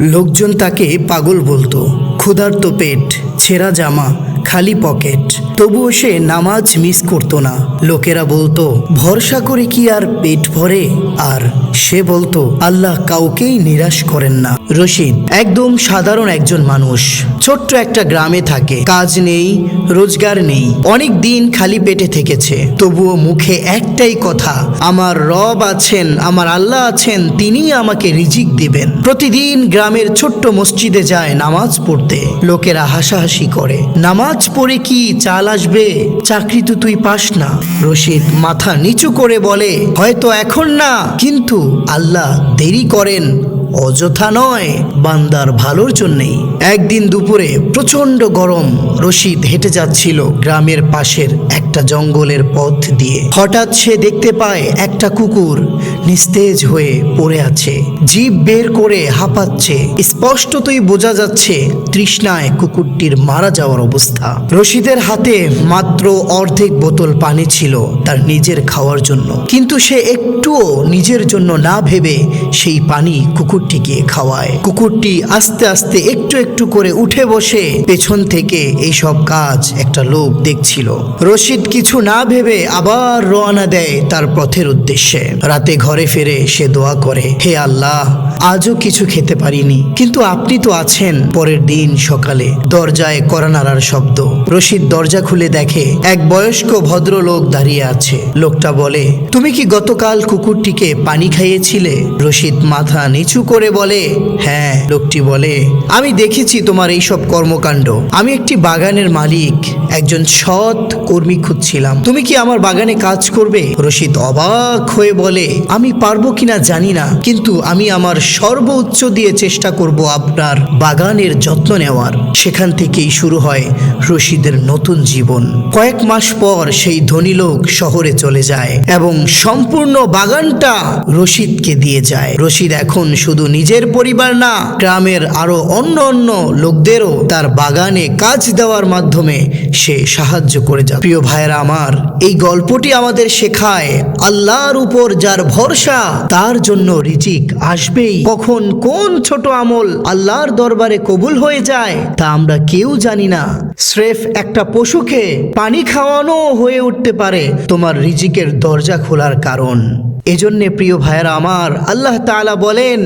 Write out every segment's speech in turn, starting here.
লোকজন তাকে পাগল বলতো ক্ষুধার্ত পেট ছেঁড়া জামা খালি পকেট। তবুও সে নামাজ মিস করতো না। লোকেরা বলতো, ভরসা করে কি আর পেট ভরে? আর সে বলতো, আল্লাহ কাউকেই নিরাশ করেন না। রশিদ, একদম সাধারণ একজন মানুষ। ছোট্ট একটা গ্রামে থাকে। কাজ নেই, রোজগার নেই। অনেক দিন খালি পেটে থেকেছে। তবুও মুখে একটাই কথা, আমার রব আছেন, আমার আল্লাহ আছেন, তিনিই আমাকে রিজিক দিবেন। প্রতিদিন গ্রামের ছোট্ট মসজিদে যায় নামাজ পড়তে। লোকেরা হাসাহাসি করে, নামাজ পড়ে কি চাল আসবে। চাকরি তো তুই পাস না। রশিদ মাথা নিচু করে বলে, হয়তো এখন না। কিন্তু আল্লাহ দেরি করেন। অযথা নয়। বান্দার ভালোর জন্যেই। একদিন দুপুরে প্রচণ্ড গরম। রশিদ হেঁটে যাচ্ছিল গ্রামের পাশের একটা জঙ্গলের পথ দিয়ে। হঠাৎ সে দেখতে পায় একটা কুকুর। নিস্তেজ হয়ে পড়ে আছে। জিভ বের করে হাঁপাচ্ছে। স্পষ্টতই বোঝা যাচ্ছে তৃষ্ণায় কুকুরটির মারা যাওয়ার অবস্থা। রশিদের হাতে মাত্র অর্ধেক বোতল পানি ছিল তার নিজের খাওয়ার জন্য। কিন্তু সে একটুও নিজের জন্য না ভেবে সেই পানি কুকুরটিকে খাওয়ায়। কুকুরটি আস্তে আস্তে একটু একটু করে উঠে বসে পেছন থেকে এইসব কাজ একটা লোক দেখছিল। রশিদ কিছু না ভেবে আবার রওনা দেয় তার পথের উদ্দেশ্যে। রাতে ঘরে ফিরে সে দোয়া করে, হে আল্লাহ, আজও কিছু খেতে পারিনি, কিন্তু আপনি তো আছেন। পরের দিন সকালে দরজায় করানারার শব্দ। রশিদ দরজা খুলে দেখে এক বয়স্ক ভদ্রলোক দাঁড়িয়ে আছে। লোকটা বলে, তুমি কি গতকাল কুকুরটিকে পানি খাইয়েছিলে? রশিদ মাথা নিচু করে বলে হ্যাঁ। লোকটি বলে, আমি দেখেছি তোমার এইসব কর্মকাণ্ড। আমি একটি বাগানের মালিক, একজন সৎ কর্মী খুঁজছিলাম। তুমি কি আমার বাগানে কাজ করবে? রশিদ অবাক হয়ে বলে, আমি পারব কিনা জানি না, কিন্তু আমি আমার সর্বোচ্চ দিয়ে চেষ্টা করব আপনার বাগানের যত্ন নেওয়ার। সেখান থেকেই শুরু হয় রশিদের নতুন জীবন। কয়েক মাস পর সেই ধনী লোক শহরে চলে যায় এবং সম্পূর্ণ বাগানটা রশিদকে দিয়ে যায়। রশিদ এখন শুধু নিজের পরিবার না, গ্রামের আরও অন্য অন্য লোকদেরও তার বাগানে কাজ দেওয়ার মাধ্যমে সে সাহায্য করে যায়। প্রিয় ভাইয়েরা আমার, এই গল্পটি আমাদের শেখায় আল্লাহর উপর যার ভরসা, তার জন্য রিজিক আসবেই। কখন কোন ছোট আমল আল্লাহর দরবারে কবুল হয়ে যায়, তা আমরা কেউ জানি না। স্রেফ একটা পশুকে পানি খাওয়ানো হয়ে উঠতে পারে তোমার রিজিকের দরজা খোলার কারণ। এজন্যে প্রিয় ভাইয়েরা আমার আল্লাহ তাআলা বলেন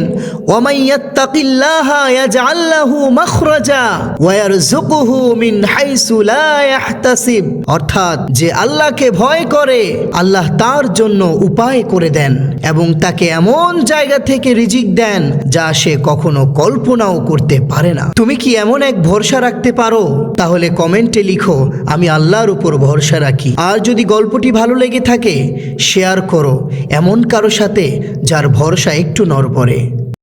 অর্থাৎ যে আল্লাহকে ভয় করে, আল্লাহ তার জন্য উপায় করে দেন এবং তাকে এমন জায়গা থেকে রিজিক দেন যা সে কখনো কল্পনাও করতে পারে না। তুমি কি এমন এক ভরসা রাখতে পারো? তাহলে কমেন্টে লিখো, আমি আল্লাহর উপর ভরসা রাখি। আর যদি গল্পটি ভালো লেগে থাকে, শেয়ার করো। এমন কারও সাথে যার ভরসা একটু নড়বড়ে।